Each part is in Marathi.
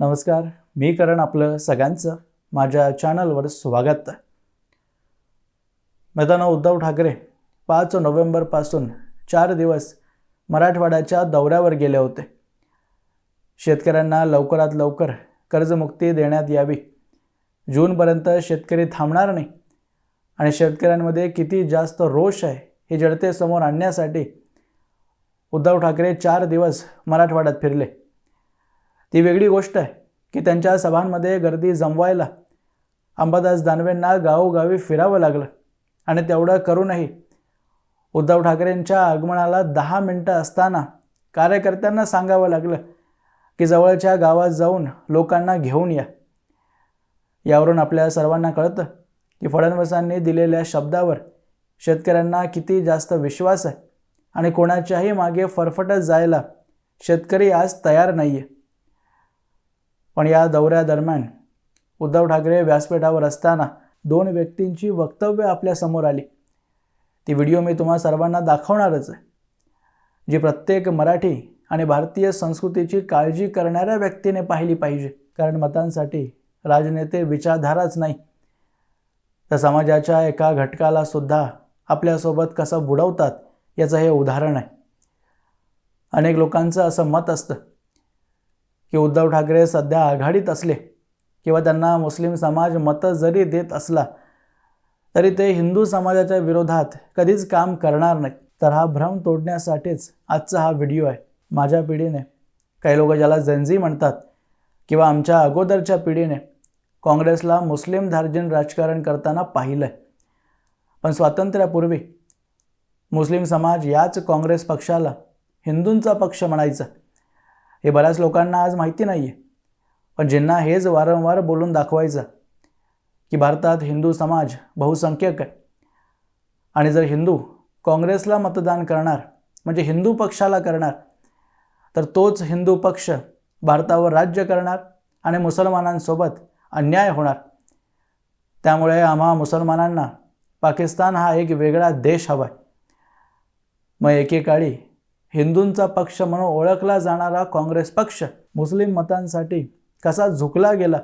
नमस्कार मी करण आपलं सगळ्यांचं माझ्या चॅनलवर स्वागत. आहे मैदाना उद्धव ठाकरे पाच नोव्हेंबरपासून चार दिवस मराठवाड्याच्या दौऱ्यावर गेले होते. शेतकऱ्यांना लवकरात लवकर कर्जमुक्ती देण्यात यावी. जूनपर्यंत शेतकरी थांबणार नाही. आणि शेतकऱ्यांमध्ये किती जास्त रोष आहे हे जडतेसमोर आणण्यासाठी उद्धव ठाकरे चार दिवस मराठवाड्यात फिरले. ती वेगळी गोष्ट आहे की त्यांच्या सभांमध्ये गर्दी जमवायला अंबादास दानवेंना गावोगावी फिरावं लागलं. आणि तेवढं करूनही उद्धव ठाकरेंच्या आगमनाला दहा मिनटं असताना कार्यकर्त्यांना सांगावं लागलं की जवळच्या गावात जाऊन लोकांना घेऊन या. यावरून आपल्या सर्वांना कळतं की फडणवीसांनी दिलेल्या शब्दावर शेतकऱ्यांना किती जास्त विश्वास आहे आणि कोणाच्याही मागे फरफटत जायला शेतकरी आज तयार नाही आहे पण या दौऱ्यादरम्यान उद्धव ठाकरे व्यासपीठावर असताना दोन व्यक्तींची वक्तव्य आपल्यासमोर आली. ती व्हिडिओ मी तुम्हा सर्वांना दाखवणारच आहे. जी प्रत्येक मराठी आणि भारतीय संस्कृतीची काळजी करणाऱ्या व्यक्तीने पाहिली पाहिजे. कारण मतांसाठी राजनेते विचारधाराच नाही. तर समाजाच्या एका घटकाला सुद्धा आपल्यासोबत कसं बुडवतात याचं हे उदाहरण आहे. अनेक लोकांचं असं मत असतं. की उद्धव ठाकरे सध्या आघाडीत असले किंवा त्यांना मुस्लिम समाज मतं जरी देत असला तरी ते हिंदू समाजाच्या विरोधात कधीच काम करणार नाही. तर हा भ्रम तोडण्यासाठीच आजचा हा व्हिडिओ आहे. माझ्या पिढीने काही लोक ज्याला जंजी म्हणतात किंवा आमच्या अगोदरच्या पिढीने काँग्रेसला मुस्लिम धार्जिन राजकारण करताना पाहिलं आहे पण स्वातंत्र्यापूर्वी मुस्लिम समाज याच काँग्रेस पक्षाला हिंदूंचा पक्ष म्हणायचा. हे बऱ्याच लोकांना आज माहिती नाही आहे पण ज्यांना हेच वारंवार बोलून दाखवायचं की भारतात हिंदू समाज बहुसंख्यक आहे. आणि जर हिंदू काँग्रेसला मतदान करणार म्हणजे हिंदू पक्षाला करणार तर तोच हिंदू पक्ष भारतावर राज्य करणार आणि मुसलमानांसोबत अन्याय होणार. त्यामुळे आम्हा मुसलमानांना पाकिस्तान हा एक वेगळा देश हवा आहे मग एकेकाळी हिंदूंचा पक्ष म्हणून ओळखला जाणारा काँग्रेस पक्ष मुस्लिम मतांसाठी कसा झुकला गेला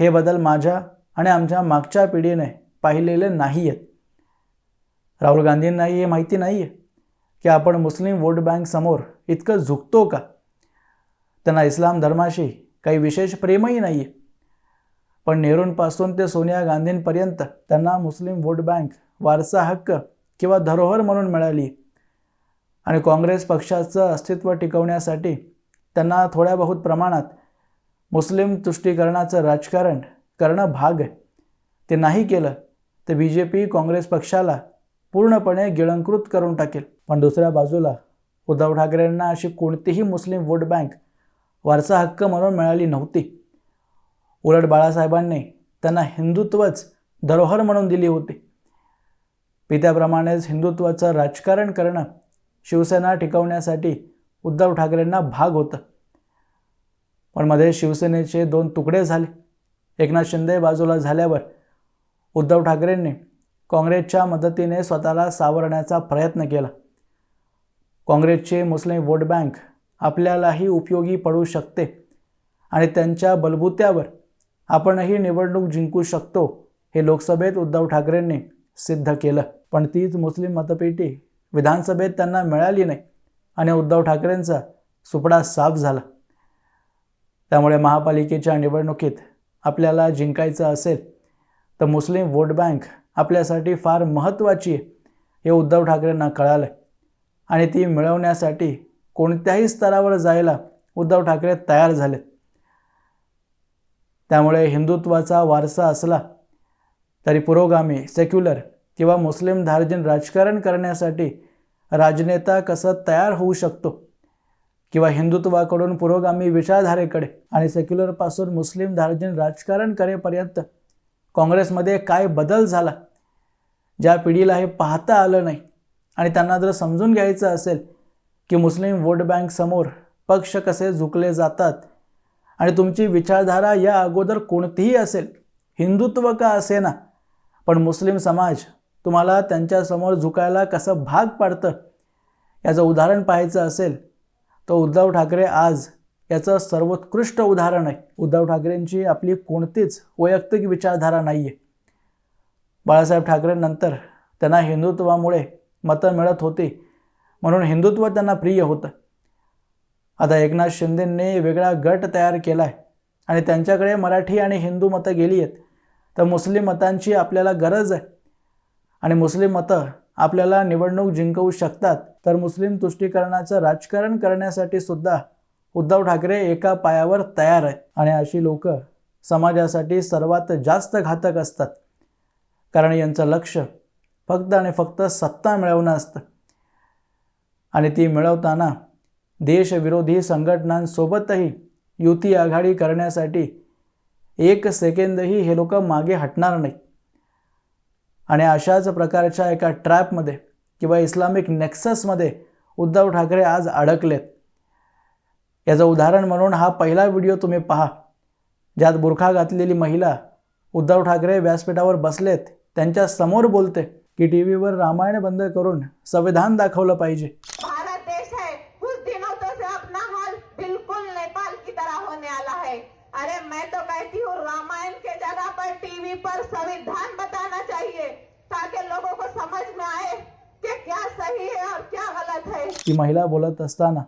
हे बदल माझ्या आणि आमच्या मागच्या पिढीने पाहिलेले नाही आहेत राहुल गांधींनाही हे माहिती नाही आहे की आपण मुस्लिम वोट बँकसमोर इतकं झुकतो का? त्यांना इस्लाम धर्माशी काही विशेष प्रेमही नाही आहे पण नेहरूंपासून ते सोनिया गांधींपर्यंत त्यांना मुस्लिम वोट बँक वारसा हक्क किंवा धरोहर म्हणून मिळाली. आणि काँग्रेस पक्षाचं अस्तित्व टिकवण्यासाठी त्यांना थोड्या बहुत प्रमाणात मुस्लिम तुष्टीकरणाचं राजकारण करणं भाग आहे. ते नाही केलं तर बी जे पी काँग्रेस पक्षाला पूर्णपणे गिळंकृत करून टाकेल. पण दुसऱ्या बाजूला उद्धव ठाकरेंना अशी कोणतीही मुस्लिम वोट बँक वारसा हक्क म्हणून मिळाली नव्हती. उलट बाळासाहेबांनी त्यांना हिंदुत्वच धरोहर म्हणून दिली होती. पित्याप्रमाणेच हिंदुत्वाचं राजकारण करणं शिवसेना टिकवण्यासाठी उद्धव ठाकरेंना भाग होतं. पण मध्ये शिवसेनेचे दोन तुकडे झाले. एकनाथ शिंदे बाजूला झाल्यावर उद्धव ठाकरेंनी काँग्रेसच्या मदतीने स्वतःला सावरण्याचा प्रयत्न केला. काँग्रेसची मुस्लिम वोट बँक आपल्यालाही उपयोगी पडू शकते आणि त्यांच्या बलबुत्यावर आपणही निवडणूक जिंकू शकतो हे लोकसभेत उद्धव ठाकरेंनी सिद्ध केलं. पण तीच मुस्लिम मतपेटी विधानसभेत त्यांना मिळाली नाही आणि उद्धव ठाकरेंचा सुपडा साफ झाला. त्यामुळे महापालिकेच्या निवडणुकीत आपल्याला जिंकायचं असेल तर मुस्लिम वोट बँक आपल्यासाठी फार महत्त्वाची आहे हे उद्धव ठाकरेंना कळालं आणि ती मिळवण्यासाठी कोणत्याही स्तरावर जायला उद्धव ठाकरे तयार झाले त्यामुळे हिंदुत्वाचा वारसा असला तरी पुरोगामी सेक्युलर किंवा मुस्लिम धार्जिन राजकारण करण्यासाठी राजनेता कसं तयार होऊ शकतो? किंवा हिंदुत्वाकडून पुरोगामी विचारधारेकडे आणि सेक्युलरपासून मुस्लिम धार्जिन राजकारण करेपर्यंत काँग्रेसमध्ये काय बदल झाला? ज्या पिढीला हे पाहता आलं नाही आणि त्यांना जर समजून घ्यायचं असेल की मुस्लिम वोट बँकसमोर पक्ष कसे झुकले जातात आणि तुमची विचारधारा या अगोदर कोणतीही असेल हिंदुत्व का असे ना पण मुस्लिम समाज तुम्हाला त्यांच्यासमोर झुकायला कसं भाग पाडतं याचं उदाहरण पाहायचं असेल तर उद्धव ठाकरे आज याचं सर्वोत्कृष्ट उदाहरण आहे. उद्धव ठाकरेंची आपली कोणतीच वैयक्तिक विचारधारा नाही आहे बाळासाहेब ठाकरेंनंतर त्यांना हिंदुत्वामुळे मतं मिळत होती म्हणून हिंदुत्व त्यांना प्रिय होतं. आता एकनाथ शिंदेंनी वेगळा गट तयार केला आहे आणि त्यांच्याकडे मराठी आणि हिंदू मतं गेली आहेत तर मुस्लिम मतांची आपल्याला गरज आहे. आणि मुस्लिम मतं आपल्याला निवडणूक जिंकवू शकतात तर मुस्लिम तुष्टीकरणाचं राजकारण करण्यासाठी सुद्धा उद्धव ठाकरे एका पायावर तयार आहे आणि अशी लोक समाजासाठी सर्वात जास्त घातक असतात. कारण यांचं लक्ष फक्त आणि फक्त सत्ता मिळवणं असतं. आणि ती मिळवताना देशविरोधी संघटनांसोबतही युती आघाडी करण्यासाठी एक सेकंदही हे लोक मागे हटणार नाही आणि अशाच प्रकारच्या एका ट्रॅपमध्ये किंवा इस्लामिक नेक्ससमध्ये उद्धव ठाकरे आज अडकलेत. याचं उदाहरण म्हणून हा पहिला व्हिडिओ तुम्ही पहा. ज्यात बुरखा घातलेली महिला उद्धव ठाकरे व्यासपीठावर बसलेत. त्यांच्यासमोर बोलते की टी व्हीवर रामायण बंद करून संविधान दाखवलं पाहिजे भारत देश है कुछ दिनों तो से अपना हाल बिल्कुल नेपाल की तरह होने वाला है अरे मैं तो कहती हूँ रामायण के जगह टीवी पर संविधान बताना चाहिए ताकि लोगों को समझ में आए कि क्या सही है और क्या गलत है। ती महिला बोलत असताना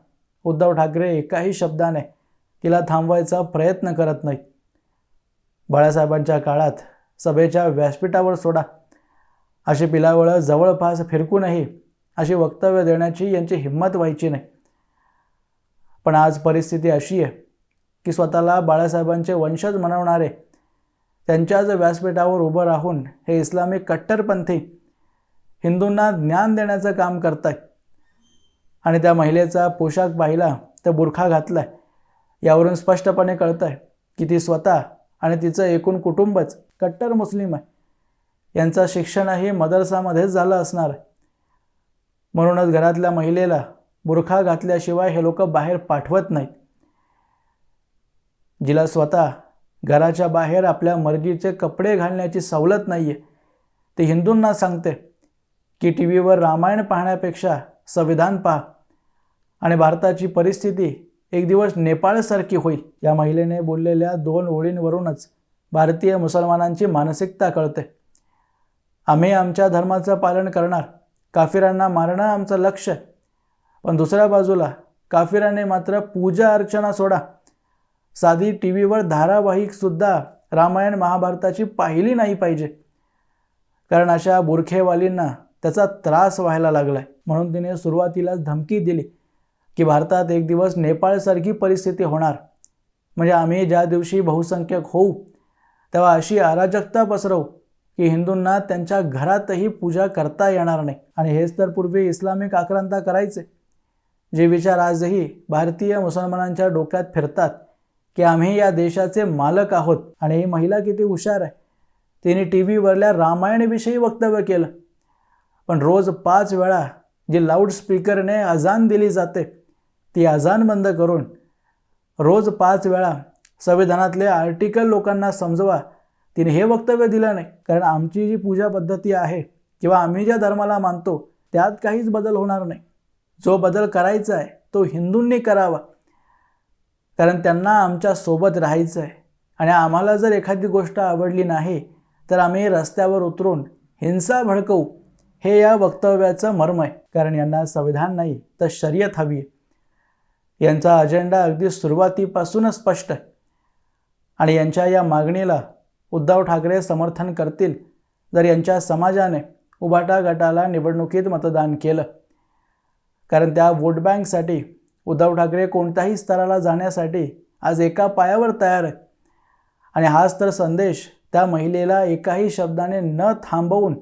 उद्धव ठाकरे एकाही शब्दाने तिला थांबवायचा प्रयत्न करत नाही बाळासाहेबांच्या काळात सभेच्या व्यासपीठावर सोडा. अशी पिलावळं जवळपास फिरकूनही अशी वक्तव्य देण्याची यांची हिंमत व्हायची नाही. पण आज परिस्थिती अशी आहे की स्वतःला बाळासाहेबांचे वंशज म्हणवणारे त्यांच्याच व्यासपीठावर उभं राहून हे इस्लामिक कट्टरपंथी हिंदूंना ज्ञान देण्याचं काम करत आहे आणि त्या महिलेचा पोशाख पाहिला तर बुरखा घातला आहे यावरून स्पष्टपणे कळतं आहे की ती स्वतः आणि तिचं एकूण कुटुंबच कट्टर मुस्लिम आहे. यांचं शिक्षणही मदरसामध्येच झालं असणार आहे. म्हणूनच घरातल्या महिलेला बुरखा घातल्याशिवाय हे लोक बाहेर पाठवत नाहीत. जिला स्वतः घराच्या बाहेर आपल्या मर्जीचे कपडे घालण्याची सवलत नाही आहे ते हिंदूंना सांगते की टी व्हीवर रामायण पाहण्यापेक्षा संविधान पहा. आणि भारताची परिस्थिती एक दिवस नेपाळसारखी होईल या महिलेने बोललेल्या दोन ओळींवरूनच भारतीय मुसलमानांची मानसिकता कळते. आम्ही आमच्या धर्माचं पालन करणार काफिरांना मारणं आमचं लक्ष पण दुसऱ्या बाजूला काफिराने मात्र पूजा अर्चना सोडा. साधी टी व्हीवर धारावाहिकसुद्धा रामायण महाभारताची पाहिली नाही पाहिजे. कारण अशा बुरखेवालींना त्याचा त्रास व्हायला लागलाय. म्हणून तिने सुरुवातीलाच धमकी दिली की भारतात एक दिवस नेपाळसारखी परिस्थिती होणार. म्हणजे आम्ही ज्या दिवशी बहुसंख्यक होऊ तेव्हा अशी अराजकता पसरवू की हिंदूंना त्यांच्या घरातही पूजा करता येणार नाही. आणि हेच तर पूर्वी इस्लामिक आक्रांता करायचे जे विचार आजही भारतीय मुसलमानांच्या डोक्यात फिरतात. की आम्ही या देशाचे मालक आहोत. आणि ही महिला किती हुशार आहे. तिने टी व्हीवरल्या रामायणविषयी वक्तव्य केलं. पण रोज पाच वेळा जी लाऊडस्पीकरने अजान दिली जाते ती अजान बंद करून रोज पाच वेळा संविधानातले आर्टिकल लोकांना समजवा तिने हे वक्तव्य दिलं नाही. कारण आमची जी पूजा पद्धती आहे किंवा आम्ही ज्या धर्माला मानतो त्यात काहीच बदल होणार नाही. जो बदल करायचा आहे तो हिंदूंनी करावा. कारण त्यांना आमच्यासोबत राहायचं आहे आणि आम्हाला जर एखादी गोष्ट आवडली नाही तर आम्ही रस्त्यावर उतरून हिंसा भडकवू हे या वक्तव्याचं मर्म आहे. कारण यांना संविधान नाही तर शर्यत हवी आहे. यांचा अजेंडा अगदी सुरुवातीपासूनच स्पष्ट आहे. आणि यांच्या या मागणीला उद्धव ठाकरे समर्थन करतील जर यांच्या समाजाने उबाटा गटाला निवडणुकीत मतदान केलं. कारण त्या वोट बँकसाठी उद्धव ठाकरे कोणत्याही स्तराला जाण्यासाठी आज एका पायावर तयार आहे. आणि हाच तर संदेश त्या महिलेला एकाही शब्दाने न थांबवून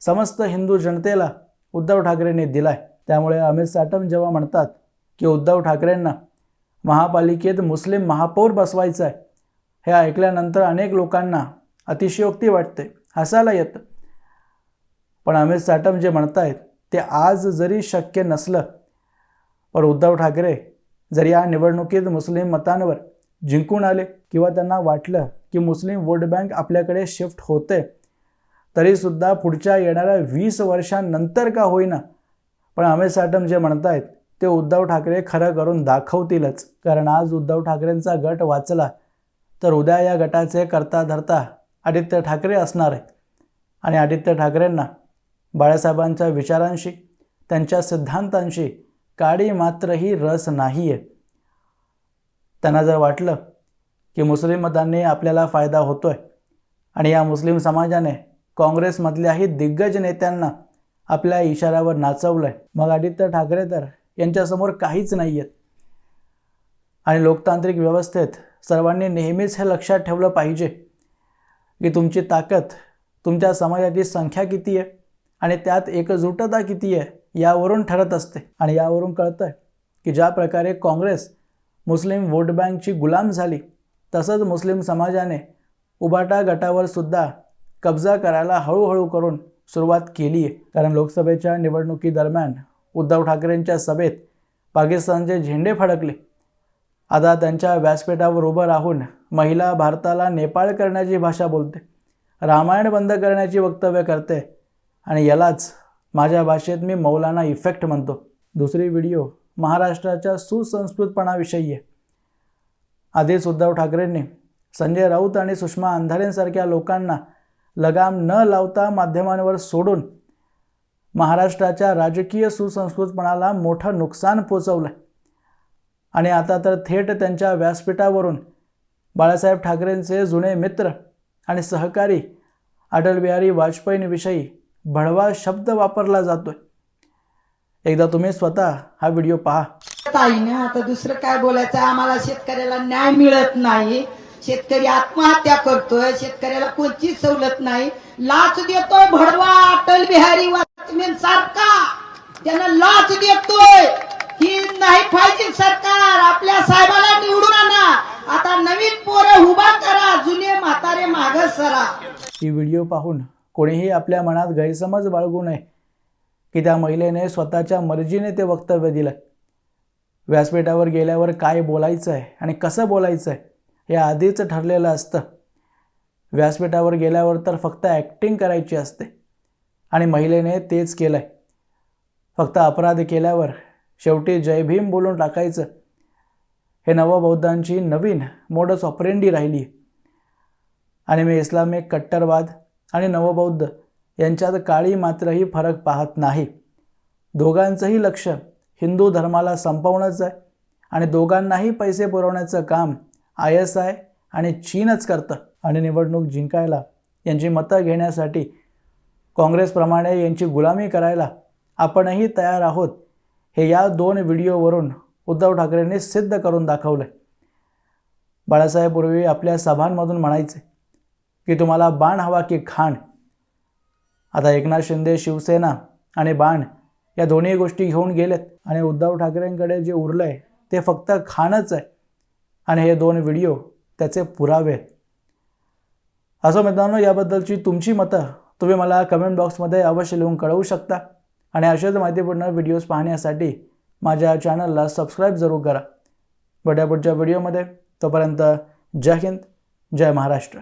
समस्त हिंदू जनतेला उद्धव ठाकरेंनी दिलाय. त्यामुळे अमित साटम जेव्हा म्हणतात की उद्धव ठाकरेंना महापालिकेत मुस्लिम महापौर बसवायचं आहे हे ऐकल्यानंतर अनेक लोकांना अतिशयोक्ती वाटते हसायला येतं. पण अमित साटम जे म्हणतायत ते आज जरी शक्य नसलं पण उद्धव ठाकरे जर या निवडणुकीत मुस्लिम मतांवर जिंकून आले किंवा त्यांना वाटलं की मुस्लिम वोट बँक आपल्याकडे शिफ्ट होते तरीसुद्धा पुढच्या येणाऱ्या वीस वर्षांनंतर का होईना? पण अमित साटम जे म्हणतायत ते उद्धव ठाकरे खरं करून दाखवतीलच. कारण आज उद्धव ठाकरेंचा गट वाचला तर उद्या या गटाचे करता धरता आदित्य ठाकरे असणार आहे आणि आदित्य ठाकरेंना बाळासाहेबांच्या विचारांशी त्यांच्या सिद्धांतांशी काडी मात्रही रस नाही आहे त्यांना जर वाटलं की मुस्लिम मतांनी आपल्याला फायदा होतो आहे आणि या मुस्लिम समाजाने काँग्रेसमधल्याही दिग्गज नेत्यांना आपल्या इशाऱ्यावर आहे मग आदित्य ठाकरे तर यांच्यासमोर काहीच नाही आहेत आणि लोकतांत्रिक व्यवस्थेत सर्वांनी नेहमीच हे लक्षात ठेवलं पाहिजे की तुमची ताकद तुमच्या समाजाची संख्या किती आहे आणि त्यात एकजुटता किती आहे यावरून ठरत असते. आणि यावरून कळतं की ज्या प्रकारे काँग्रेस मुस्लिम वोट बँकची गुलाम झाली तसंच मुस्लिम समाजाने उबाटा गटावर सुद्धा कब्जा करायला हळूहळू करून सुरुवात केली आहे कारण लोकसभेच्या निवडणुकीदरम्यान उद्धव ठाकरेंच्या सभेत पाकिस्तानचे झेंडे फडकले. आता त्यांच्या व्यासपीठावर उभं राहून महिला भारताला नेपाळ करण्याची भाषा बोलते रामायण बंद करण्याची वक्तव्य करते आणि यालाच माझ्या भाषेत मी मौलाना इफेक्ट म्हणतो. दुसरी व्हिडिओ महाराष्ट्राच्या सुसंस्कृतपणाविषयी आहे. आधीच उद्धव ठाकरेंनी संजय राऊत आणि सुषमा अंधारेंसारख्या लोकांना लगाम न लावता माध्यमांवर सोडून महाराष्ट्राच्या राजकीय सुसंस्कृतपणाला मोठं नुकसान पोचवलं आणि आता तर थेट त्यांच्या व्यासपीठावरून बाळासाहेब ठाकरेंचे जुने मित्र आणि सहकारी अटलबिहारी वाजपेयींविषयी भडवा शब्द वापरला जातोय. एकदा तुम्ही स्वतः हा व्हिडिओ पहा. ताईने आता दुसरं काय बोलायचं? आम्हाला शेतकऱ्याला न्याय मिळत नाही. शेतकरी आत्महत्या करतोय. शेतकऱ्याला कोणतीच सवलत नाही? लाच देतोय भडवा अटल बिहारी वाजपेयी सारखा त्यानं लाच देतोय. ही नाही पाहिजे सरकार. आपल्या साहेबाला निवडून आणा. आता नवीन पोरं उभा करा. जुने म्हातारे माग सरा. ही व्हिडिओ पाहून कोणीही आपल्या मनात गैरसमज बाळगू नये की त्या महिलेने स्वतःच्या मर्जीने ते वक्तव्य दिलं. व्यासपीठावर गेल्यावर काय बोलायचं आहे आणि कसं बोलायचं आहे हे आधीच ठरलेलं असतं. व्यासपीठावर गेल्यावर तर फक्त ॲक्टिंग करायची असते आणि महिलेने तेच केलं आहे फक्त अपराध केल्यावर शेवटी जय भीम बोलून टाकायचं. हे नवबौद्धांची नवीन मोडस ऑपरेंडी राहिली आहे आणि मी इस्लामिक कट्टरवाद आणि नवबौद्ध यांच्यात काळी मात्रही फरक पाहत नाही. दोघांचंही लक्ष हिंदू धर्माला संपवणंच आहे आणि दोघांनाही पैसे पुरवण्याचं काम आय एस आय आणि चीनच करतं. आणि निवडणूक जिंकायला यांची मतं घेण्यासाठी काँग्रेसप्रमाणे यांची गुलामी करायला आपणही तयार आहोत हे या दोन व्हिडिओवरून उद्धव ठाकरेंनी सिद्ध करून दाखवलं बाळासाहेब पूर्वी आपल्या सभांमधून म्हणायचे की तुम्हाला बाण हवा की खाण? आता एकनाथ शिंदे शिवसेना आणि बाण या दोन्ही गोष्टी घेऊन गेलेत. आणि उद्धव ठाकरेंकडे जे उरलं आहे ते फक्त खाणच आहे. आणि हे दोन व्हिडिओ त्याचे पुरावे असं मित्रांनो याबद्दलची तुमची मतं तुम्ही मला कमेंट बॉक्समध्ये अवश्य लिहून कळवू शकता. आणि अशाच माहितीपूर्ण व्हिडिओज पाहण्यासाठी माझ्या चॅनलला सबस्क्राईब जरूर करा. भेटूया पुढच्या व्हिडिओमध्ये. तोपर्यंत जय हिंद जय महाराष्ट्र.